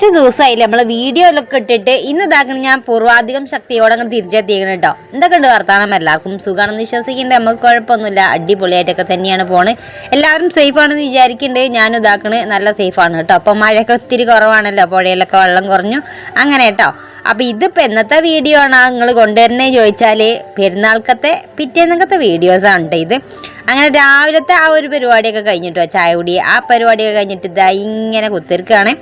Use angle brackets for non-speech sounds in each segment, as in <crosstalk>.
കുറച്ച് ദിവസമായില്ലേ നമ്മളെ വീഡിയോയിലൊക്കെ ഇട്ടിട്ട് ഇന്ന് ഇതാക്കണം ഞാൻ പൂർവാധികം ശക്തിയോടെ അങ്ങ് തിരിച്ചെത്തിക്കണം കേട്ടോ. എന്തൊക്കെ ഉണ്ട് വർത്താനം? എല്ലാവർക്കും സുഖമാണെന്ന് വിശ്വസിക്കുന്നുണ്ട്. നമുക്ക് കുഴപ്പമൊന്നുമില്ല. അടിപൊളിയായിട്ടൊക്കെ തന്നെയാണ് പോണ്. എല്ലാവരും സേഫ് ആണെന്ന് വിചാരിക്കുന്നുണ്ട്. ഞാൻ ഇതാക്കണ് നല്ല സേഫാണ് കേട്ടോ. അപ്പം മഴയൊക്കെ ഒത്തിരി കുറവാണല്ലോ. പുഴയിലൊക്കെ വെള്ളം കുറഞ്ഞു. അങ്ങനെ കേട്ടോ. അപ്പം ഇതിപ്പോൾ എന്നത്തെ വീഡിയോ ആണ് നിങ്ങൾ കൊണ്ടുവരുന്നത് ചോദിച്ചാൽ പെരുന്നാൾക്കത്തെ പിറ്റേന്നക്കത്തെ വീഡിയോസാണ് കേട്ടോ ഇത്. അങ്ങനെ രാവിലത്തെ ആ ഒരു പരിപാടിയൊക്കെ കഴിഞ്ഞിട്ടോ ചായ കുടി. ആ പരിപാടിയൊക്കെ കഴിഞ്ഞിട്ട് ഇതാ ഇങ്ങനെ കുത്തിരിക്കുകയാണ്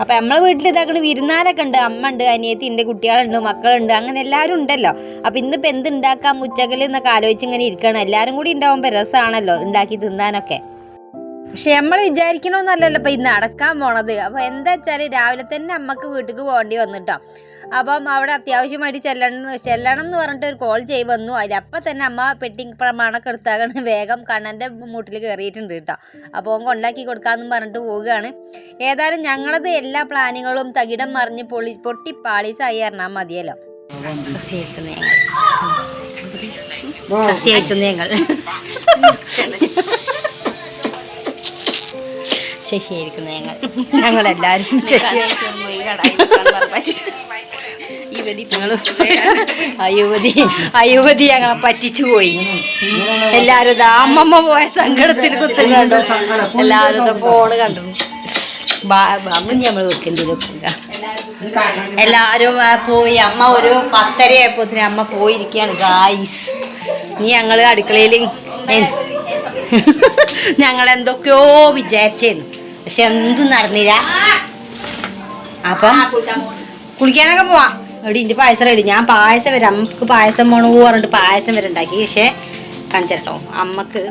അപ്പം നമ്മളെ വീട്ടിൽ ഇതാക്കണ വിരുന്നാരൊക്കെ ഉണ്ട്. അമ്മ ഉണ്ട് അനിയത്തി ഉണ്ട് കുട്ടികളുണ്ട് മക്കളുണ്ട് അങ്ങനെ എല്ലാവരും ഉണ്ടല്ലോ. അപ്പം ഇന്നിപ്പോൾ എന്ത് ഉണ്ടാക്കാം? ഉച്ചകൽ എന്നൊക്കെ ആലോചിച്ച് ഇങ്ങനെ ഇരിക്കണം. എല്ലാവരും കൂടി ഉണ്ടാവുമ്പോൾ രസമാണല്ലോ ഉണ്ടാക്കി തിന്നാനൊക്കെ. പക്ഷെ നമ്മൾ വിചാരിക്കണമെന്നല്ലല്ലോ ഇപ്പം ഇന്ന് അടക്കാൻ പോണത്. അപ്പോൾ എന്താ വെച്ചാൽ രാവിലെ തന്നെ അമ്മയ്ക്ക് വീട്ടിൽ പോകേണ്ടി വന്നിട്ടോ. അപ്പം അവിടെ അത്യാവശ്യമായിട്ട് ചെല്ലണം ചെല്ലണം എന്ന് പറഞ്ഞിട്ട് ഒരു കോൾ ചെയ്ത് വന്നു. അതിലപ്പം തന്നെ അമ്മ പെട്ടി പ്രമാണമൊക്കെ എടുത്താകണം വേഗം കണ്ണന്റെ മൂട്ടിൽ കയറിയിട്ടുണ്ട് കേട്ടോ. അപ്പോൾ ഓൻ കൊണ്ടാക്കി കൊടുക്കാമെന്നും പറഞ്ഞിട്ട് പോവുകയാണ്. ഏതായാലും ഞങ്ങളത് എല്ലാ പ്ലാനുകളും തകിടം മറിഞ്ഞ് പൊളി പൊട്ടി പാളീസായി പറഞ്ഞാൽ മതിയല്ലോ. സസ്യമായിട്ടുന്ന ഞങ്ങൾ <laughs> ശശിയായിരിക്കുന്ന ഞങ്ങൾ. ഞങ്ങളെല്ലാവരും അയുവതി അയുവതി ഞങ്ങളെ പറ്റിച്ചു പോയി. എല്ലാരും അമ്മമ്മ പോയ സങ്കടത്തിൽ കുത്തുന്നുണ്ട്. ഇതാ ഫോണ് കണ്ടു. അമ്മ ഞമ്മൾ വെക്കേണ്ടി ആ, പോയി. അമ്മ ഒരു പത്തര ആയപ്പോത്തിന് അമ്മ പോയിരിക്കുകയാണ്. ഗായ്സ് ഇനി ഞങ്ങൾ അടുക്കളയിൽ ഞങ്ങൾ എന്തൊക്കെയോ വിചാരിച്ചേന്നു പക്ഷെ എന്തും നടന്നില്ല. അപ്പം കുളിക്കാനൊക്കെ പോവാം. എടി ഇന്റെ പായസം റെഡി ഞാൻ പായസം വരാം. നമുക്ക് പായസം പോണു പറഞ്ഞിട്ട് പായസം വരെ ഉണ്ടാക്കി. പക്ഷെ കാണിച്ചോ അമ്മയ്ക്ക്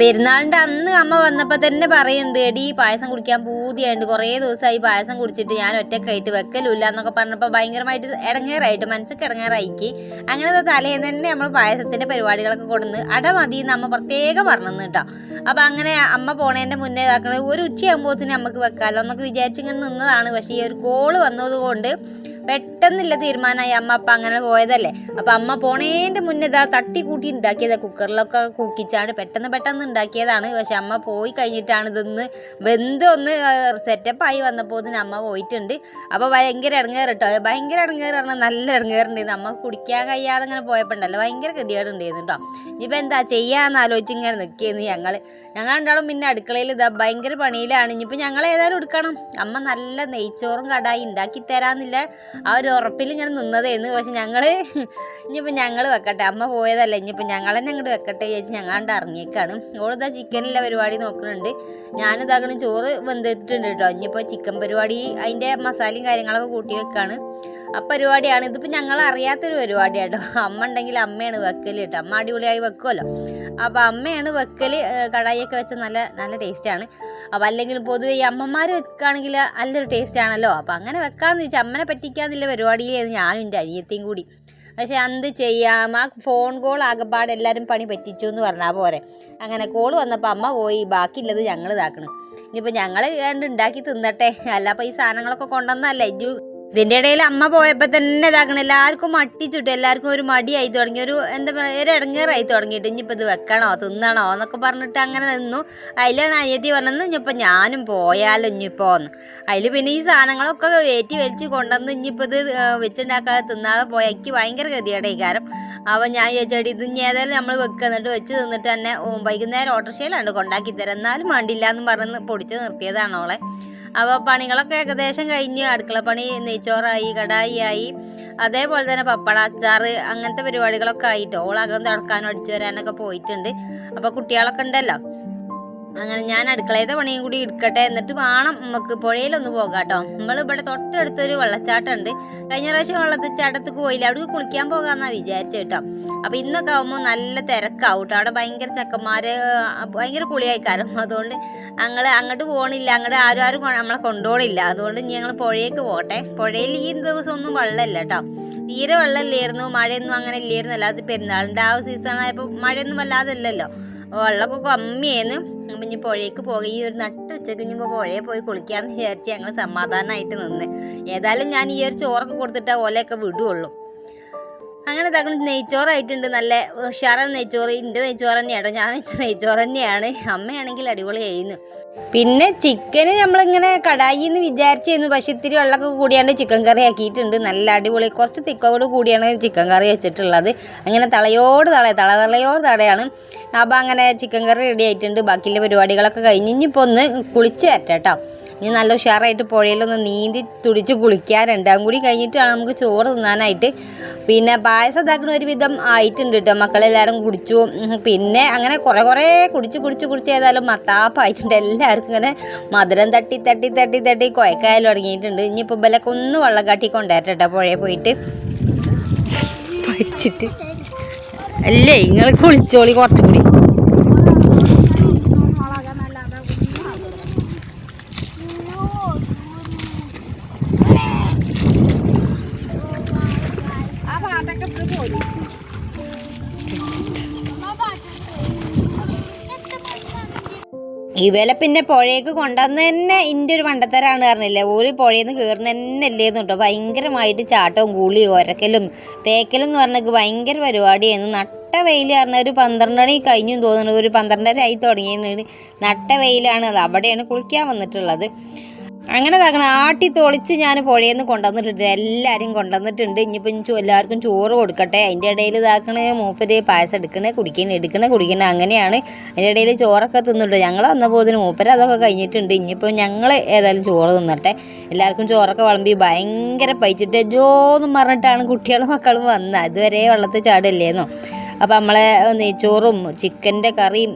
പെരുന്നാളിന്റെ അന്ന് അമ്മ വന്നപ്പോ തന്നെ പറയുന്നുണ്ട് എടി പായസം കുടിക്കാൻ പൂതിയായിട്ട് കുറേ ദിവസമായി പായസം കുടിച്ചിട്ട് ഞാൻ ഒറ്റക്കായിട്ട് വെക്കലില്ല എന്നൊക്കെ പറഞ്ഞപ്പോൾ ഭയങ്കരമായിട്ട് ഇടങ്ങേറായിട്ട് മനസ്സൊക്കെ ഇടങ്ങേറായിക്ക്. അങ്ങനെ തലേന്ന് തന്നെ നമ്മൾ പായസത്തിന്റെ പരിപാടികളൊക്കെ കൊടുന്ന് അട മതി എന്ന് അമ്മ പ്രത്യേകം പറഞ്ഞു കേട്ടോ. അപ്പൊ അങ്ങനെ അമ്മ പോണേന്റെ മുന്നേ ഇതാക്കണത് ഒരു ഉച്ചയാകുമ്പോഴത്തേന് നമുക്ക് വെക്കാലോ എന്നൊക്കെ വിചാരിച്ചിങ്ങനെ നിന്നതാണ്. പക്ഷേ ഈ ഒരു കോൾ വന്നതുകൊണ്ട് പെട്ടെന്നില്ല തീരുമാനമായി അമ്മ അപ്പം അങ്ങനെ പോയതല്ലേ. അപ്പം അമ്മ പോണേന്റെ മുന്നേ ഇതാ തട്ടി കൂട്ടി ഉണ്ടാക്കിയതാ കുക്കറിലൊക്കെ. കുക്കിച്ചാണ്. പെട്ടെന്ന് പെട്ടെന്ന് ഉണ്ടാക്കിയതാണ്. പക്ഷെ അമ്മ പോയി കഴിഞ്ഞിട്ടാണ് ഇതൊന്ന് വെന്ത് ഒന്ന് സെറ്റപ്പായി വന്നപ്പോൾ ഇതിന് അമ്മ പോയിട്ടുണ്ട്. അപ്പോൾ ഭയങ്കര ഇടങ്ങേറ് ഭയങ്കര ഇടങ്ങേറ് പറഞ്ഞാൽ നല്ല ഇടങ്ങേറുണ്ടായിരുന്നു. നമ്മൾ കുടിക്കാൻ കഴിയാതെ ഇങ്ങനെ പോയപ്പോൾ ഉണ്ടല്ലോ ഭയങ്കര ഗതികേടുണ്ടായിരുന്നു കേട്ടോ ഇനിയിപ്പോൾ എന്താ ചെയ്യാന്ന് ആലോചിച്ച് ഇങ്ങനെ നിൽക്കിയെന്ന് ഞങ്ങൾ ഞങ്ങൾ ഉണ്ടാവും പിന്നെ അടുക്കളയിൽ ഇതാ ഭയങ്കര പണിയിലാണ്. ഇനിയിപ്പോൾ ഞങ്ങൾ ഏതായാലും എടുക്കണം. അമ്മ നല്ല നെയ്ച്ചോറും കടായി ഉണ്ടാക്കി തരാമെന്നില്ല ആ ഒരു ഉറപ്പിൽ ഇങ്ങനെ നിന്നതേന്ന്. പക്ഷെ ഞങ്ങൾ ഇനിയിപ്പോൾ ഞങ്ങൾ വെക്കട്ടെ. അമ്മ പോയതല്ല ഇനിയിപ്പോൾ ഞങ്ങൾ തന്നെ അങ്ങോട്ട് വെക്കട്ടെ ചേച്ചി ഞങ്ങളുടെ ഇറങ്ങിയേക്കാണ്. ഓളിതാ ചിക്കനില്ല പരിപാടി നോക്കുന്നുണ്ട് ഞാനിതാകണം ചോറ് വെന്തിട്ടുണ്ട് കേട്ടോ ഇനിയിപ്പോൾ ചിക്കൻ പരിപാടി അതിന്റെ മസാലയും കാര്യങ്ങളൊക്കെ കൂട്ടി വെക്കാണ്. ആ പരിപാടിയാണ്. ഇതിപ്പോൾ ഞങ്ങൾ അറിയാത്തൊരു പരിപാടിയാട്ടോ. അമ്മ ഉണ്ടെങ്കിൽ അമ്മയാണ് വെക്കൽ കേട്ടോ അമ്മ അടിപൊളിയായി വെക്കുമല്ലോ അപ്പോൾ അമ്മയാണ് വെക്കൽ കടായിയൊക്കെ വെച്ച നല്ല നല്ല ടേസ്റ്റാണ് അപ്പോൾ അല്ലെങ്കിൽ പൊതുവേ ഈ അമ്മമാർ വെക്കുകയാണെങ്കിൽ നല്ലൊരു ടേസ്റ്റ് ആണല്ലോ. അപ്പോൾ അങ്ങനെ വെക്കാമെന്ന് വെച്ചാൽ അമ്മനെ പറ്റിക്കാന്നില്ല പരിപാടിയിലായിരുന്നു ഞാനും എന്റെ അനിയത്തിയും കൂടി. പക്ഷെ അന്ത് ചെയ്യാം. ആ ഫോൺ കോൾ ആകപ്പാട് എല്ലാവരും പണി പറ്റിച്ചു എന്ന് പറഞ്ഞാൽ പോരെ. അങ്ങനെ കോൾ വന്നപ്പോൾ അമ്മ പോയി ബാക്കിയുള്ളത് ഞങ്ങൾ ഇതാക്കണം. ഇനിയിപ്പോൾ ഞങ്ങൾ ഏണ്ട് ഉണ്ടാക്കി തിന്നട്ടെ. അല്ല അപ്പോൾ ഈ സാധനങ്ങളൊക്കെ കൊണ്ടുവന്നല്ലേ ഇജു ഇതിന്റെ ഇടയിൽ അമ്മ പോയപ്പോൾ തന്നെ ഇതാക്കണം. എല്ലാവർക്കും മട്ടിച്ചിട്ട് എല്ലാവർക്കും ഒരു മടിയായി തുടങ്ങി. ഒരു എന്താ പറയുക ഒരു ഇടങ്ങേറായി തുടങ്ങിയിട്ട് ഇനിയിപ്പോൾ ഇത് വെക്കണോ തിന്നണോ എന്നൊക്കെ പറഞ്ഞിട്ട് അങ്ങനെ നിന്നു. അതിലാണ് അനിയത്തി പറഞ്ഞത് ഇനിയിപ്പോൾ ഞാനും പോയാലോ ഇനിയിപ്പോൾ എന്ന് അതിൽ പിന്നെ ഈ സാധനങ്ങളൊക്കെ വേറ്റി വലിച്ച് കൊണ്ടുവന്ന് ഇനിയിപ്പോൾ ഇത് വെച്ചുണ്ടാക്കാതെ തിന്നാതെ പോയ എനിക്ക് ഭയങ്കര ഗതിയുടെ കാരണം അപ്പോൾ ഞാൻ ചോദിച്ചേടി ഇത് ഏതായാലും നമ്മൾ വെക്കുക എന്നിട്ട് വെച്ച് തിന്നിട്ട് തന്നെ വൈകുന്നേരം ഓട്ടോറിക്ഷയിലാണ് കൊണ്ടാക്കി തരാം എന്നാലും വേണ്ടില്ല എന്ന് പറഞ്ഞ് പൊടിച്ച് നിർത്തിയതാണ് അവളെ അപ്പോൾ പണികളൊക്കെ ഏകദേശം കഴിഞ്ഞ്. അടുക്കള പണി നെയ്ച്ചോറായി കടായി ആയി അതേപോലെ തന്നെ പപ്പട അച്ചാർ അങ്ങനത്തെ പരിപാടികളൊക്കെ ആയിട്ട് ഓളകം തുടക്കാനും അടിച്ചു വരാനൊക്കെ പോയിട്ടുണ്ട്. അപ്പോൾ കുട്ടികളൊക്കെ ഉണ്ടല്ലോ? അങ്ങനെ ഞാൻ അടുക്കളയത്തെ പണിയും കൂടി എടുക്കട്ടെ എന്നിട്ട് വേണം നമുക്ക് പുഴയിലൊന്ന് പോകാം കേട്ടോ. നമ്മൾ ഇവിടെ തൊട്ടടുത്തൊരു വെള്ളച്ചാട്ടം ഉണ്ട് കഴിഞ്ഞ പ്രാവശ്യം വെള്ളച്ചാട്ടത്തേക്ക് പോയില്ല. അവിടെ കുളിക്കാൻ പോകാമെന്നാണ് വിചാരിച്ചത് കേട്ടോ. അപ്പം ഇന്നൊക്കെ ആകുമ്പോൾ നല്ല തിരക്കാവും കേട്ടോ. അവിടെ ഭയങ്കര ചെക്കന്മാർ ഭയങ്കര കുളിയായിക്കാരം. അതുകൊണ്ട് ഞങ്ങൾ അങ്ങോട്ട് പോകണില്ല അങ്ങോട്ട് ആരും ആരും നമ്മളെ കൊണ്ടുപോകണില്ല അതുകൊണ്ട് ഞങ്ങൾ പുഴയേക്ക് പോകട്ടെ. പുഴയിൽ ഈ ദിവസം ഒന്നും വെള്ളമില്ല കേട്ടോ. തീരെ വെള്ളമില്ലായിരുന്നു. മഴയൊന്നും അങ്ങനെ ഇല്ലായിരുന്നു അല്ലാതെ പെരുന്നാളിന്റെ ആ സീസൺ ആയപ്പോൾ മഴയൊന്നും വല്ലാതെ ഇല്ലല്ലോ. വെള്ളമൊക്കെ കമ്മിയായിരുന്നു. അപ്പം ഇനി പുഴയ്ക്ക് പോകുക ഈ ഒരു നട്ട് ഉച്ചയ്ക്ക് ഇനിയിപ്പോൾ പുഴയിൽ പോയി കുളിക്കാമെന്ന് വിചാരിച്ച് ഞങ്ങൾ സമാധാനമായിട്ട് നിന്ന്. ഏതായാലും ഞാൻ ഈ ഒരു ചോറൊക്കെ കൊടുത്തിട്ട് ഓലയൊക്കെ വിടുകയുള്ളൂ അങ്ങനെ തങ്ങൾ നെയ്ച്ചോറായിട്ടുണ്ട്. നല്ല ഉഷാറാണ് നെയ്ച്ചോറ്. എന്റെ നെയ്ച്ചോറ് തന്നെയാണ് ഞാൻ വെച്ച നെയ്ച്ചോറ് തന്നെയാണ്. അമ്മയാണെങ്കിൽ അടിപൊളി ചെയ്യുന്നു പിന്നെ ചിക്കന് നമ്മളിങ്ങനെ കടായി എന്ന് വിചാരിച്ചിരുന്നു. പക്ഷെ ഇത്തിരി വെള്ളമൊക്കെ കൂടിയാണ്ട് ചിക്കൻ കറി ആക്കിയിട്ടുണ്ട്. നല്ല അടിപൊളി. കുറച്ച് തിക്കോട് കൂടിയാണ് ചിക്കൻ കറി വെച്ചിട്ടുള്ളത്. അങ്ങനെ തളയോട് തള തള തളയോട് തളയാണ് അപ്പോൾ അങ്ങനെ ചിക്കൻ കറി റെഡി ആയിട്ടുണ്ട്. ബാക്കിയുള്ള പരിപാടികളൊക്കെ കഴിഞ്ഞ് ഇനിയിപ്പോൾ ഒന്ന് കുളിച്ച് തരട്ടെ കേട്ടോ. ഇനി നല്ല ഉഷാറായിട്ട് പുഴയിലൊന്ന് നീന്തി തുടിച്ച് കുളിക്കാറുണ്ട് അതും കൂടി കഴിഞ്ഞിട്ടാണ് നമുക്ക് ചോറ് തിന്നാനായിട്ട്. പിന്നെ പായസം ഇതാക്കുന്ന ഒരു വിധം ആയിട്ടുണ്ട് കേട്ടോ മക്കളെല്ലാവരും കുടിച്ചു. പിന്നെ അങ്ങനെ കുറേ കുറേ കുടിച്ച് കുടിച്ച് കുടിച്ച് ഏതായാലും മത്താപ്പായിട്ടുണ്ട്. എല്ലാവർക്കും ഇങ്ങനെ മധുരം തട്ടി തട്ടി തട്ടി തട്ടി കുഴക്കായാലും തുടങ്ങിയിട്ടുണ്ട് ഇനിയിപ്പോൾ ഇവലൊക്കെ ഒന്ന് വെള്ളം കാട്ടി കൊണ്ടുവരട്ടെ കേട്ടോ പുഴയിൽ പോയിട്ട്. പഴിച്ചിട്ട്. അല്ലേ നിങ്ങൾ കുളിച്ചോളി കുറച്ചുകൂടി ഇവലെ പിന്നെ പുഴയ്ക്ക് കൊണ്ടുവന്ന് തന്നെ ഇന്റെ ഒരു വണ്ടത്തരാണ് പറഞ്ഞില്ലേ? ഓര് പുഴയിൽ നിന്ന് കയറുന്ന തന്നെ അല്ലേന്ന് കേട്ടോ. ഭയങ്കരമായിട്ട് ചാട്ടവും കൂളി ഒരക്കലും തേക്കലും എന്ന് പറഞ്ഞാൽ ഭയങ്കര പരിപാടിയായിരുന്നു. നട്ട വെയിൽ പറഞ്ഞ ഒരു പന്ത്രണ്ട് മണി കഴിഞ്ഞു തോന്നുന്നു. ഒരു പന്ത്രണ്ടര ആയി തുടങ്ങിയാണ് നട്ട വെയിലാണ് അത്. അവിടെയാണ് കുളിക്കാൻ വന്നിട്ടുള്ളത്. അങ്ങനെ തകണം ആട്ടി തൊളിച്ച് ഞാൻ പുഴയിൽ നിന്ന് കൊണ്ടുവന്നിട്ടുണ്ട്. എല്ലാവരും കൊണ്ടുവന്നിട്ടുണ്ട്. ഇനിയിപ്പോൾ ഇനി എല്ലാവർക്കും ചോറ് കൊടുക്കട്ടെ. അതിന്റെ ഇടയിൽ ഇതാക്കണേ മൂപ്പര് പായസം എടുക്കണേ കുടിക്കണേ എടുക്കണേ കുടിക്കണേ. അങ്ങനെയാണ് അതിന്റെ ഇടയിൽ ചോറൊക്കെ തിന്നിട്ട് ഞങ്ങൾ വന്നപ്പോൾ മൂപ്പര് അതൊക്കെ കഴിഞ്ഞിട്ടുണ്ട്. ഇനിയിപ്പോൾ ഞങ്ങൾ ഏതായാലും ചോറ് തിന്നട്ടെ. എല്ലാവർക്കും ചോറൊക്കെ വിളമ്പി ഭയങ്കര പൈച്ചിട്ട് ജോന്നും പറഞ്ഞിട്ടാണ് കുട്ടികളും മക്കളും വന്നത്. അതുവരെ വെള്ളത്തിൽ ചാടില്ലേന്നോ. അപ്പോൾ നമ്മളെ നെയ്ച്ചോറും ചിക്കന്റെ കറിയും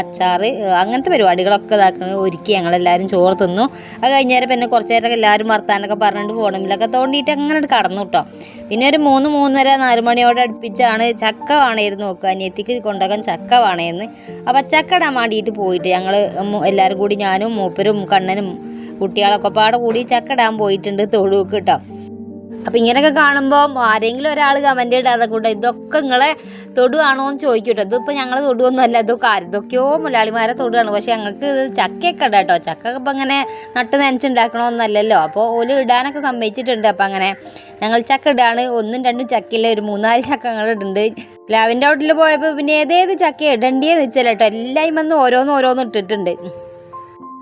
അച്ചാറ് അങ്ങനത്തെ പരിപാടികളൊക്കെ ഇതാക്കണം ഒരുക്കി ഞങ്ങളെല്ലാവരും ചോറ് തിന്നു. അത് കഴിഞ്ഞേരം പിന്നെ കുറച്ച് നേരമൊക്കെ എല്ലാവരും വർത്താനൊക്കെ പറഞ്ഞിട്ട് ഫോണിലൊക്കെ തോണ്ടിയിട്ട് അങ്ങനെ കടന്നു കേട്ടോ പിന്നെ ഒരു മൂന്ന് മൂന്നര നാല് മണിയോടെ അടുപ്പിച്ചാണ് ചക്ക വേണമായിരുന്നു നോക്കുക. അനിയത്തിക്ക് കൊണ്ടുപോകാൻ ചക്ക വേണമായിരുന്നു അപ്പോൾ ചക്ക ഇടാൻ വേണ്ടിയിട്ട് പോയിട്ട് ഞങ്ങൾ എല്ലാവരും കൂടി ഞാനും മൂപ്പരും കണ്ണനും കുട്ടികളൊക്കെ പാടെ കൂടി ചക്ക ഇടാൻ പോയിട്ടുണ്ട് തൊഴുക്ക് കേട്ടോ അപ്പം ഇങ്ങനെയൊക്കെ കാണുമ്പോൾ ആരെങ്കിലും ഒരാൾ കമന്റ് ഇടാതെ കൂടെ ഇതൊക്കെ നിങ്ങളെ തൊടുവാണോ? എന്ന് ചോദിക്കും കേട്ടോ ഇതിപ്പോൾ ഞങ്ങൾ തൊടുവൊന്നുമല്ല ഇതൊക്കെ ആരുതൊക്കെയോ മുലാളിമാരെ തൊടുകയാണ് പക്ഷേ ഞങ്ങൾക്ക് ഇത് ചക്കയൊക്കെ ഇടാം കേട്ടോ. ചക്ക ഇപ്പം ഇങ്ങനെ നട്ട് നനച്ചുണ്ടാക്കണമെന്നല്ലല്ലോ അപ്പോൾ ഓൽ ഇടാനൊക്കെ സമ്മതിച്ചിട്ടുണ്ട്. അപ്പം അങ്ങനെ ഞങ്ങൾ ചക്ക ഇടാണ്. ഒന്നും രണ്ടും ചക്കയില്ല. ഒരു മൂന്നാൽ ചക്ക ഞങ്ങൾ ഇടുന്നുണ്ട്. ലാവിന്റെ ഔട്ടിൽ പോയപ്പോൾ പിന്നെ ഏതേത് ചക്ക ഇടണ്ടിയെന്ന് വെച്ചാൽ കേട്ടോ എല്ലാം വന്ന് ഓരോന്ന് ഓരോന്ന് ഇട്ടിട്ടുണ്ട്.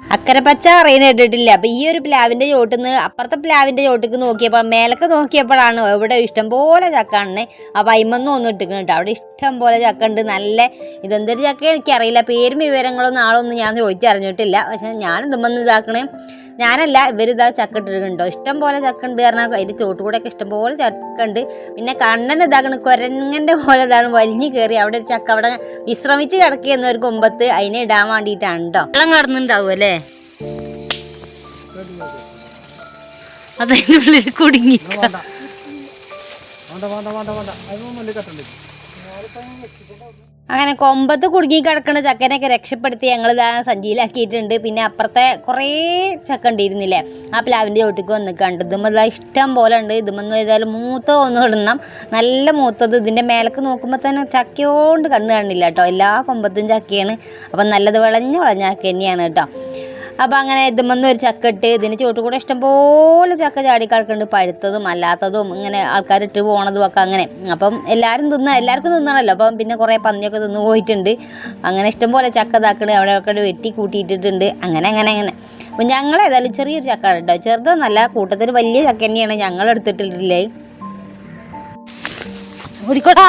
അക്കരെ പച്ച ഇട്ടിട്ടില്ല അപ്പൊ ഈ ഒരു പ്ലാവിന്റെ ചോട്ടിന്ന് അപ്പുറത്തെ പ്ലാവിന്റെ ചോട്ടിക്ക് നോക്കിയപ്പോൾ മേലൊക്കെ നോക്കിയപ്പോഴാണ് ഇവിടെ ഇഷ്ടം പോലെ ചക്ക ആണ്. അപ്പൊ അയിമൊന്നും ഒന്നും ഇട്ടിക്കണം അവിടെ ഇഷ്ടം പോലെ ചക്ക ഉണ്ട്. നല്ല ഇതെന്തൊരു ചക്ക എനിക്കറിയില്ല. പേരും വിവരങ്ങളൊന്നും ആളൊന്നും ഞാൻ ചോദിച്ചറിഞ്ഞിട്ടില്ല. പക്ഷെ ഞാൻ ഇതുമെന്ന് ഇതാക്കണേ. ഞാനല്ല ഇവരിതാ ചക്ക ഇട്ടിട്ടുണ്ടോ ഇഷ്ടം പോലെ ചക്ക ഉണ്ട് കാരണം അതിന്റെ ചോട്ടുകൂടെയൊക്കെ ഇഷ്ടം പോലെ ചക്ക ഉണ്ട് പിന്നെ കണ്ണൻ ഇതാക്കണ കുരങ്ങന്റെ പോലെ ഇതാണ് വലിഞ്ഞു കയറി അവിടെ ഒരു ചക്ക അവിടെ വിശ്രമിച്ച് കിടക്കുന്ന ഒരു കൊമ്പത്ത് അതിനെ ഇടാൻ വേണ്ടിയിട്ടാണ് കേട്ടോ വെള്ളം കടന്നുണ്ടാവും അല്ലേ? അതിനുള്ളിൽ കുടുങ്ങി. വേണ്ട. വേണ്ട വേണ്ട വേണ്ട അതൊന്നും വലിയ കട്ടുണ്ട്. അങ്ങനെ കൊമ്പത്ത് കുടുങ്ങി കിടക്കുന്ന ചക്കനെയൊക്കെ രക്ഷപ്പെടുത്തി ഞങ്ങൾ ഇതാ സഞ്ചിയിലാക്കിയിട്ടുണ്ട്. പിന്നെ അപ്പുറത്തെ കുറേ ചക്ക ഉണ്ടായിരുന്നില്ലേ ആ പ്ലാവിന്റെ ചോട്ടിക്ക് വന്ന് കണ്ട് ഇതുമ്പോൾ ഇഷ്ടം പോലെ ഉണ്ട്. ഇതുമെന്ന് ഏതായാലും മൂത്ത ഒന്ന് ഇടണം. നല്ല മൂത്തത്. ഇതിന്റെ മേലക്ക് നോക്കുമ്പോൾ തന്നെ ചക്കയോണ്ട് കണ്ണ് കാണില്ല കേട്ടോ. എല്ലാ കൊമ്പത്തും ചക്കയാണ്. അപ്പം നല്ലത് വിളഞ്ഞ വിളഞ്ഞ ചക്ക തന്നെയാണ് കേട്ടോ. അപ്പോൾ അങ്ങനെ ഇതുമെന്ന് ഒരു ചക്ക ഇട്ട് ഇതിന് ചുവട്ടുകൂടെ കൂടെ ഇഷ്ടംപോലെ ചക്ക ചാടി കളക്കുന്നുണ്ട് പഴുത്തതും അല്ലാത്തതും ഇങ്ങനെ ആൾക്കാർ ഇട്ട് പോണതും ഒക്കെ അങ്ങനെ. അപ്പം എല്ലാവരും തിന്ന എല്ലാവർക്കും തിന്നണമല്ലോ അപ്പം പിന്നെ കുറേ പന്നിയൊക്കെ തിന്ന് പോയിട്ടുണ്ട്. അങ്ങനെ ഇഷ്ടംപോലെ ചക്ക ഇതാക്കണ്. അവിടെ ഒക്കെ വെട്ടി കൂട്ടിയിട്ടിട്ടുണ്ട്. അങ്ങനെ അങ്ങനെ അങ്ങനെ. അപ്പം ഞങ്ങൾ ഏതായാലും ചെറിയൊരു ചക്ക കേട്ടോ ചെറുതൊന്നല്ല കൂട്ടത്തിൽ വലിയ ചക്ക തന്നെയാണ് ഞങ്ങൾ എടുത്തിട്ടില്ലേ? ഓടിക്കോട്ടാ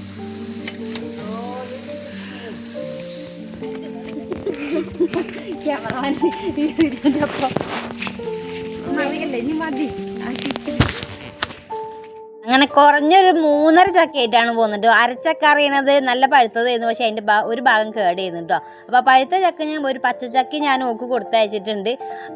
ഇനി മതി <laughs> അങ്ങനെ കുറഞ്ഞൊരു മൂന്നര ചക്കയായിട്ടാണ് പോകുന്നത് അരച്ചക്ക അറിയുന്നത് നല്ല പഴുത്തതായിരുന്നു. പക്ഷെ അതിന്റെ ഒരു ഭാഗം കേടായിരുന്നു കേട്ടോ അപ്പോൾ പഴുത്ത ചക്ക ഞാൻ ഒരു പച്ചച്ചക്ക ഞാൻ ഓക്ക് കൊടുത്തയച്ചിട്ടുണ്ട്.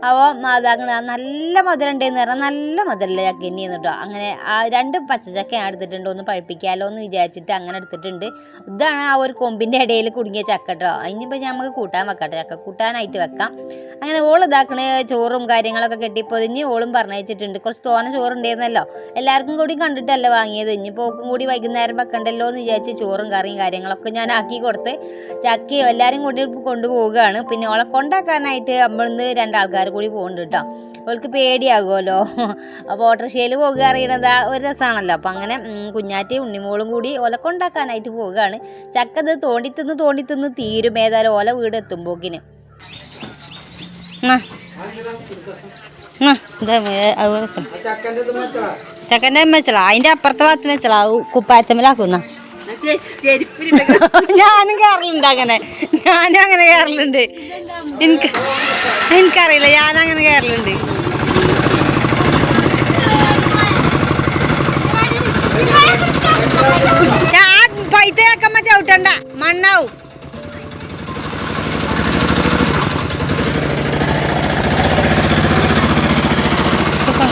അപ്പോൾ അതാകണ നല്ല മധുരം ഉണ്ടെന്ന് പറഞ്ഞാൽ നല്ല മധുരമുള്ള ചക്ക തന്നെയായിരുന്നു കേട്ടോ അങ്ങനെ ആ രണ്ട് പച്ചച്ചക്ക ഞാൻ എടുത്തിട്ടുണ്ട്. ഒന്ന് പഴുപ്പിക്കാമല്ലോ എന്ന് വിചാരിച്ചിട്ട് അങ്ങനെ എടുത്തിട്ടുണ്ട്. ഇതാണ് ആ ഒരു കൊമ്പിന്റെ ഇടയിൽ കുടുങ്ങിയ ചക്ക കേട്ടോ ഇനിയിപ്പോൾ നമുക്ക് കൂട്ടാൻ വെക്കട്ടെ ചക്ക കൂട്ടാനായിട്ട് വെക്കാം. അങ്ങനെ ഓൾ ഇതാക്കണ ചോറും കാര്യങ്ങളൊക്കെ കെട്ടിപ്പൊതിഞ്ഞ് ഓളും പറഞ്ഞയച്ചിട്ടുണ്ട്. കുറച്ച് തോന ചോറുണ്ടായിരുന്നല്ലോ എല്ലാവർക്കും കൂടി കണ്ടിട്ടല്ല വാങ്ങിയത്? ഇനിയിപ്പോൾ ഓക്കും കൂടി വൈകുന്നേരം വെക്കണ്ടല്ലോ എന്ന് വിചാരിച്ച് ചോറും കറിയും കാര്യങ്ങളൊക്കെ ഞാൻ ആക്കി കൊടുത്ത് ചക്കിയോ എല്ലാവരും കൂടി കൊണ്ടുപോവുകയാണ്. പിന്നെ ഓളെ കൊണ്ടാക്കാനായിട്ട് നമ്മളിന്ന് രണ്ടാൾക്കാർ കൂടി പോകുന്നുണ്ട് കേട്ടോ. അവൾക്ക് പേടിയാകുമല്ലോ. അപ്പോൾ ഓട്ടോറിക്ഷയിൽ പോകുക അറിയണത് ഒരു രസമാണല്ലോ അപ്പോൾ അങ്ങനെ കുഞ്ഞാറ്റി ഉണ്ണിമോളും കൂടി ഓല കൊണ്ടാക്കാനായിട്ട് പോവുകയാണ്. ചക്കത് തോണ്ടി തിന്ന് തോണ്ടി തിന്ന് തീരും. ഏതായാലും ഓല വീട് എത്തുമ്പോക്കിന് ചക്കന്റെ വെച്ചല അതിന്റെ അപ്പുറത്തെ ഭാഗത്ത് വെച്ചല കുപ്പായത്തമ്മലാക്കുന്ന. <laughs> ഞാനും കയറലുണ്ട് അങ്ങനെ. ഞാനും അങ്ങനെ കയറലുണ്ട് എനിക്ക് എനിക്കറിയില്ല. ഞാനങ്ങനെ കയറലുണ്ട് ചാ പൈത്ത കേക്കമ്മ ചവിട്ടണ്ട. മണ്ണാവും.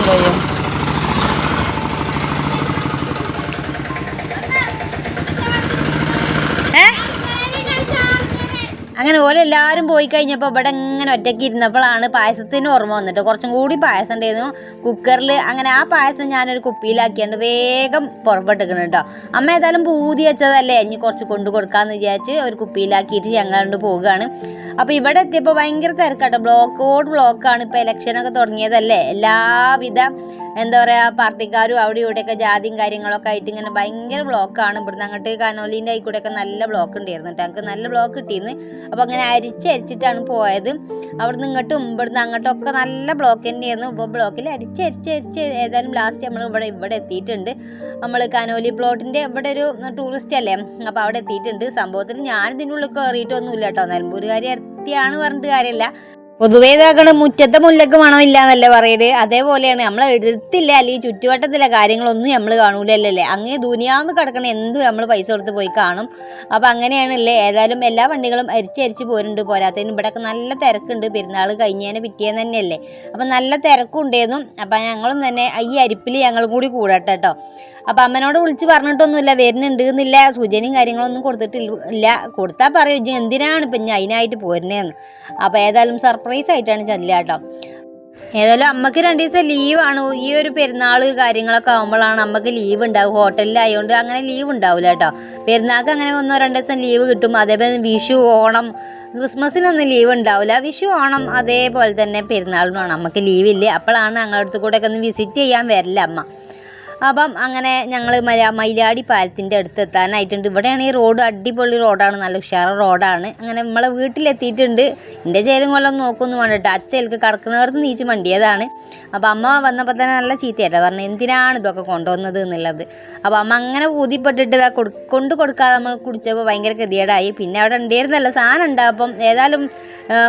可以 അങ്ങനെ ഓല എല്ലാവരും പോയി കഴിഞ്ഞപ്പോൾ ഇവിടെ ഇങ്ങനെ ഒറ്റയ്ക്ക് ഇരുന്നപ്പോഴാണ് പായസത്തിന് ഓർമ്മ വന്നിട്ട്. കുറച്ചും കൂടി പായസം ഉണ്ടായിരുന്നു. കുക്കറിൽ അങ്ങനെ ആ പായസം ഞാനൊരു കുപ്പിയിലാക്കിയാണ്ട് വേഗം പുറപ്പെട്ടിരിക്കണം കേട്ടോ അമ്മ ഏതായാലും പൂതി വെച്ചതല്ലേ ഇനി കുറച്ച് കൊണ്ടു കൊടുക്കാമെന്ന് വിചാരിച്ച് ഒരു കുപ്പിയിലാക്കിയിട്ട് ഞങ്ങളുണ്ട് പോവുകയാണ്. അപ്പോൾ ഇവിടെ എത്തിയപ്പോൾ ഭയങ്കര തിരക്കാട്ടോ. ബ്ലോക്കോട് ബ്ലോക്കാണ് ഇപ്പോൾ ഇലക്ഷനൊക്കെ തുടങ്ങിയതല്ലേ. എല്ലാവിധ എന്താ പറയുക പാർട്ടിക്കാരും അവിടെ ഇവിടെയൊക്കെ ജാതിയും കാര്യങ്ങളൊക്കെ ആയിട്ട് ഇങ്ങനെ ഭയങ്കര ബ്ലോക്കാണ്. ഇവിടുന്ന് അങ്ങോട്ട് കനോലിന്റെ ആയിക്കൂടെയൊക്കെ നല്ല ബ്ലോക്ക് ഉണ്ടായിരുന്നു കേട്ടോ ഞങ്ങൾക്ക് നല്ല ബ്ലോക്ക് കിട്ടിയിരുന്നു അപ്പോൾ അങ്ങനെ അരിച്ചരിച്ചിട്ടാണ് പോയത്. അവിടുന്ന് ഇങ്ങോട്ടും ഇവിടുന്ന് അങ്ങോട്ടും ഒക്കെ നല്ല ബ്ലോക്ക് തന്നെയായിരുന്നു. ഇപ്പോൾ ബ്ലോക്കിൽ അരിച്ചരിച്ചരിച്ച് ഏതായാലും ലാസ്റ്റ് നമ്മൾ ഇവിടെ ഇവിടെ എത്തിയിട്ടുണ്ട്. നമ്മൾ കനോലി പ്ലോട്ടിന്റെ ഇവിടെ ഒരു ടൂറിസ്റ്റ് അല്ലേ? അപ്പോൾ അവിടെ എത്തിയിട്ടുണ്ട്. സംഭവത്തിൽ ഞാൻ ഇതിന്റെ ഉള്ളിൽ കയറിയിട്ടൊന്നുമില്ല കേട്ടോ. നിലമ്പൂരുകാരി എത്തിയാണ് പറഞ്ഞിട്ട് കാര്യമില്ല. പൊതുവേ ഇതാക്കണ മുറ്റത്തെ മുല്ലക്ക് മണമില്ല എന്നല്ലേ പറയൽ? അതേപോലെയാണ്. നമ്മൾ എടുത്തില്ല അല്ലെങ്കിൽ ചുറ്റുവട്ടത്തിലെ കാര്യങ്ങളൊന്നും നമ്മൾ കാണൂലല്ലേ അങ്ങനെ ദുനിയാവ് കിടക്കണ എന്ത് നമ്മൾ പൈസ കൊടുത്ത് പോയി കാണും? അപ്പം അങ്ങനെയാണല്ലേ? ഏതായാലും എല്ലാ വണ്ടികളും അരിച്ചരിച്ച് പോരുന്നുണ്ട് പോരാത്തതിന്. ഇവിടെയൊക്കെ നല്ല തിരക്കുണ്ട്. പെരുന്നാൾ കഴിഞ്ഞേനെ പിറ്റേന്ന് തന്നെയല്ലേ? അപ്പം നല്ല തിരക്കും ഉണ്ടായിരുന്നു അപ്പം ഞങ്ങളും തന്നെ ഈ അരിപ്പിൽ ഞങ്ങളും കൂടി കൂടട്ടെ കേട്ടോ അപ്പം അമ്മനോട് വിളിച്ച് പറഞ്ഞിട്ടൊന്നുമില്ല. വരുന്നുണ്ട് എന്നില്ല സൂചനയും കാര്യങ്ങളൊന്നും കൊടുത്തിട്ടില്ല. കൊടുത്താൽ പറയും. എന്തിനാണ് ഇപ്പം ഞാൻ അതിനായിട്ട് പോരുന്നതെന്ന് അപ്പോൾ ഏതായാലും സർപ്രൈസ് ആയിട്ടാണ് ചെല്ലുക കേട്ടോ. ഏതായാലും അമ്മയ്ക്ക് രണ്ട് ദിവസം ലീവാണ് ഈ ഒരു പെരുന്നാൾ കാര്യങ്ങളൊക്കെ ആകുമ്പോഴാണ് അമ്മയ്ക്ക് ലീവ് ഉണ്ടാവും ഹോട്ടലിലായതുകൊണ്ട് അങ്ങനെ ലീവ് ഉണ്ടാവില്ല കേട്ടോ. പെരുന്നാൾക്ക് അങ്ങനെ ഒന്നോ രണ്ടോ ദിവസം ലീവ് കിട്ടും. അതേപോലെ വിഷു ഓണം ക്രിസ്മസിനൊന്നും ലീവ് ഉണ്ടാവില്ല വിഷു ഓണം അതേപോലെ തന്നെ പെരുന്നാളിനുമാണ്. അമ്മയ്ക്ക് ലീവില്ല അപ്പോഴാണ് ഞങ്ങളുടെ അടുത്ത് കൂടെ ഒന്ന് വിസിറ്റ് ചെയ്യാൻ വരില്ല അമ്മ. അപ്പം അങ്ങനെ ഞങ്ങൾ മല മയിലാടി പാലത്തിന്റെ അടുത്ത് എത്താനായിട്ടുണ്ട് ഇവിടെയാണ് ഈ റോഡ് അടിപൊളി റോഡാണ് നല്ല ഉഷാറ റോഡാണ്. അങ്ങനെ നമ്മളെ വീട്ടിലെത്തിയിട്ടുണ്ട്. എന്റെ ചേരും കൊല്ലം നോക്കൊന്നും വേണ്ടിട്ട്. അച്ഛൽക്ക് കടക്കുന്നവർക്ക് നീച്ച് മണ്ടിയതാണ്. അപ്പോൾ അമ്മ വന്നപ്പോൾ തന്നെ നല്ല ചീത്തയായിട്ടാണ് പറഞ്ഞു എന്തിനാണ് ഇതൊക്കെ കൊണ്ടുവന്നത് എന്നുള്ളത്. അപ്പോൾ അമ്മ അങ്ങനെ ഊതിപ്പെട്ടിട്ട് ഇതാ കൊടു കൊണ്ട് കൊടുക്കാതെ നമ്മൾ കുടിച്ചപ്പോൾ ഭയങ്കര ഗതികേടായി. പിന്നെ അവിടെ ഉണ്ടായിരുന്നല്ല സാധനം ഉണ്ട് അപ്പം ഏതായാലും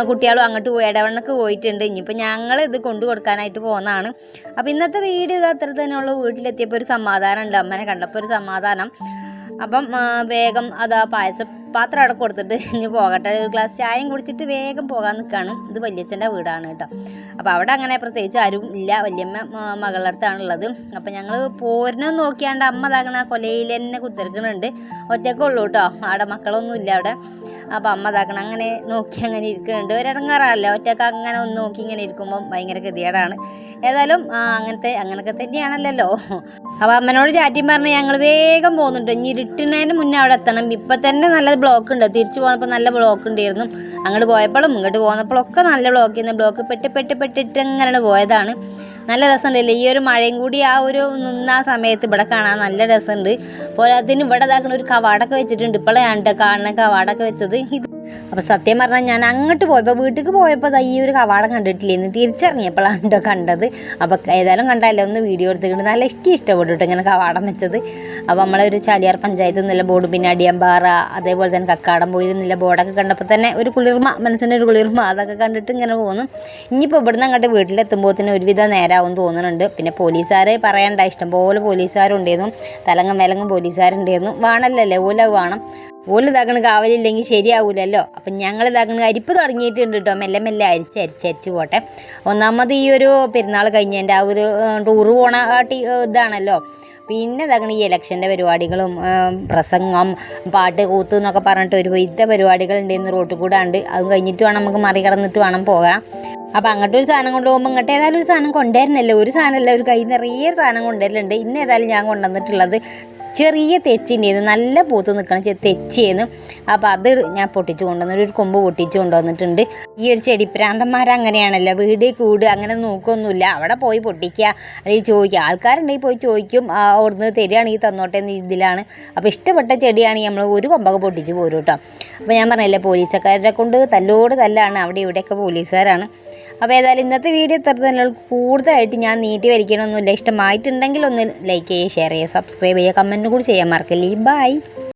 കുട്ടികളും അങ്ങോട്ട് പോയി ഇടവണ്ണക്ക് പോയിട്ടുണ്ട്. ഇനിയിപ്പോൾ ഞങ്ങൾ ഇത് കൊണ്ടു കൊടുക്കാനായിട്ട് പോകുന്നതാണ്. അപ്പോൾ ഇന്നത്തെ വീഡിയോ ഇത് അത്ര തന്നെയുള്ളൂ വീട്ടിലെത്തിയപ്പോൾ ഒരു സമാധാനം ഉണ്ട് അമ്മനെ കണ്ടപ്പോൾ ഒരു സമാധാനം. അപ്പം വേഗം അത് ആ പായസ പാത്രം അവിടെ കൊടുത്തിട്ട് ഇനി പോകട്ടെ. ഒരു ഗ്ലാസ് ചായയും കുടിച്ചിട്ട് വേഗം പോകാൻ നിൽക്കുകയാണ് ഇത് വല്യച്ഛന്റെ വീടാണ് കേട്ടോ. അപ്പോൾ അവിടെ അങ്ങനെ പ്രത്യേകിച്ച് ആരും ഇല്ല. വല്യമ്മ മകളുടെ അടുത്താണുള്ളത്. അപ്പോൾ ഞങ്ങൾ പോരിനെ നോക്കിയാണ്ട് അമ്മ ഇതാകണ കൊലയിൽ തന്നെ കുത്തിരിക്കണുണ്ട്. ഒറ്റക്കുള്ളൂ കേട്ടോ. അവിടെ മക്കളൊന്നും ഇല്ല അവിടെ. അപ്പോൾ അമ്മ ഇതാക്കണം അങ്ങനെ നോക്കി അങ്ങനെ ഇരിക്കുന്നുണ്ട്. ഒരിടങ്ങാറല്ല. ഒറ്റയ്ക്ക് അങ്ങനെ ഒന്ന് നോക്കി ഇങ്ങനെ ഇരിക്കുമ്പം ഭയങ്കര ഗതികേടാണ്. ഏതായാലും അങ്ങനത്തെ അങ്ങനൊക്കെ തന്നെയാണല്ലോ. അപ്പോൾ അമ്മനോട് ചാറ്റിയും പറഞ്ഞ് ഞങ്ങൾ വേഗം പോകുന്നുണ്ട്. ഇനി ഇരുട്ടുന്നതിന് മുന്നേ അവിടെ എത്തണം. ഇപ്പം തന്നെ നല്ല ബ്ലോക്ക് ഉണ്ട്. തിരിച്ചു പോന്നപ്പോൾ നല്ല ബ്ലോക്ക് ഉണ്ടായിരുന്നു. അങ്ങോട്ട് പോയപ്പോഴും ഇങ്ങോട്ട് പോന്നപ്പോഴൊക്കെ നല്ല ബ്ലോക്ക് ചെയ്യുന്ന ബ്ലോക്ക് പെട്ട് പെട്ട് പെട്ടിട്ട് ഇങ്ങനെ പോയതാണ്. നല്ല രസമുണ്ടല്ലേ? ഈ ഒരു മഴയും കൂടി ആ ഒരു നിന്ന സമയത്ത് ഇവിടെ കാണാൻ നല്ല രസമുണ്ട്. പോരാത്തിന് ഇവിടെ ഇതാക്കുന്ന ഒരു കവാടൊക്കെ വെച്ചിട്ടുണ്ട്. ഇപ്പോഴാണ് കാണുന്ന കവാടൊക്കെ വെച്ചത്. ഇത് അപ്പോൾ സത്യം പറഞ്ഞാൽ ഞാൻ അങ്ങോട്ട് പോയപ്പോൾ വീട്ടിലേക്ക് പോയപ്പോൾ ഈ ഒരു കവാടം കണ്ടിട്ടില്ലേന്ന് തിരിച്ചിറങ്ങിയപ്പോഴാണ് കേട്ടോ കണ്ടത്. അപ്പോൾ ഏതായാലും കണ്ടല്ലോ ഒന്ന് വീഡിയോ എടുത്തിട്ട് നല്ല ഇഷ്ടം ഇഷ്ടപ്പെട്ടു കേട്ടോ ഇങ്ങനെ കവാടം വെച്ചത്. അപ്പോൾ നമ്മളെ ഒരു ചാലിയാർ പഞ്ചായത്ത് നല്ല ബോർഡ് പിന്നെ അടിയമ്പാറ അതേപോലെ തന്നെ കക്കാടം പോയി നില ബോർഡൊക്കെ കണ്ടപ്പോൾ തന്നെ ഒരു കുളിർമ മനസ്സിന്റെ ഒരു കുളിർമ അതൊക്കെ കണ്ടിട്ട് ഇങ്ങനെ പോകുന്നു. ഇനിയിപ്പോൾ ഇവിടുന്ന് അങ്ങോട്ട് വീട്ടിലെത്തുമ്പോൾ തന്നെ ഒരുവിധം നേരമാവും തോന്നുന്നുണ്ട്. പിന്നെ പോലീസുകാർ പറയണ്ട ഇഷ്ടംപോലെ പോലീസുകാരുണ്ടായിരുന്നു തലങ്ങും വിലങ്ങും പോലീസുകാരുണ്ടായിരുന്നു വേണമല്ലല്ലേ ഓല വേണം. ഓൽ ഇതാക്കണ കാവലില്ലെങ്കിൽ ശരിയാവൂലല്ലോ. അപ്പം ഞങ്ങൾ ഇതാക്കണ അരിപ്പ് തുടങ്ങിയിട്ടുണ്ട് കേട്ടോ മെല്ലെ മെല്ലെ അരിച്ച് അരിച്ച് അരിച്ച് പോട്ടെ. ഒന്നാമത് ഈ ഒരു പെരുന്നാൾ കഴിഞ്ഞതിന്റെ ആ ഒരു ടൂറ് പോണ ടി ഇതാണല്ലോ. പിന്നെ ഇതാക്കണ ഈ ഇലക്ഷന്റെ പരിപാടികളും പ്രസംഗം പാട്ട് കൂത്ത് എന്നൊക്കെ പറഞ്ഞിട്ട് ഒരു വിധ പരിപാടികൾ ഉണ്ടെന്ന് റോട്ടിൽ കൂടെ ഉണ്ട്. അതും കഴിഞ്ഞിട്ട് വേണം നമുക്ക് മറികടന്നിട്ട് വേണം പോകാം അപ്പോൾ അങ്ങോട്ട് ഒരു സാധനം കൊണ്ടുപോകുമ്പോൾ ഇങ്ങോട്ട് ഏതായാലും ഒരു സാധനം കൊണ്ടുവരുന്നല്ലോ ഒരു സാധനമല്ല ഒരു കൈ നിറയെ സാധനം കൊണ്ടുവരലുണ്ട്. ഇന്ന് ഏതായാലും ഞാൻ കൊണ്ടുവന്നിട്ടുള്ളത് ചെറിയ തെച്ചിന്റെ നല്ല പൂത്ത് നിൽക്കണ ചെറിയ തെച്ചിയെന്ന് അപ്പോൾ അത് ഞാൻ പൊട്ടിച്ച് കൊണ്ടുവന്നിട്ട് ഒരു കൊമ്പ് പൊട്ടിച്ച് കൊണ്ടുവന്നിട്ടുണ്ട്. ഈ ഒരു ചെടിപ്രാന്തന്മാർ അങ്ങനെയാണല്ലോ. വീട് കൂട് അങ്ങനെ നോക്കൊന്നുമില്ല. അവിടെ പോയി പൊട്ടിക്കുക അല്ലെങ്കിൽ ചോദിക്കുക ആൾക്കാരുണ്ടെങ്കിൽ പോയി ചോദിക്കും. അവിടുന്ന് തരികയാണെങ്കിൽ തന്നോട്ടെ എന്ന ഇതിലാണ്. അപ്പോൾ ഇഷ്ടപ്പെട്ട ചെടിയാണെങ്കിൽ നമ്മൾ ഒരു കൊമ്പൊക്കെ പൊട്ടിച്ച് പോരും കേട്ടോ അപ്പോൾ ഞാൻ പറഞ്ഞില്ലേ പോലീസുകാരെ കൊണ്ട് തല്ലോട് തല്ലാണ്. അവിടെ ഇവിടെയൊക്കെ പോലീസുകാരാണ്. അപ്പോൾ ഏതായാലും ഇന്നത്തെ വീഡിയോ ഉള്ളൂ. കൂടുതലായിട്ട് ഞാൻ നീട്ടി വരയ്ക്കണമെന്നില്ല ഇഷ്ടമായിട്ടുണ്ടെങ്കിൽ ഒന്ന് ലൈക്ക് ചെയ്യുക ഷെയർ ചെയ്യുക സബ്സ്ക്രൈബ് ചെയ്യുക കമന്റും കൂടി ചെയ്യാൻ മറക്കല്ലേ. ബൈ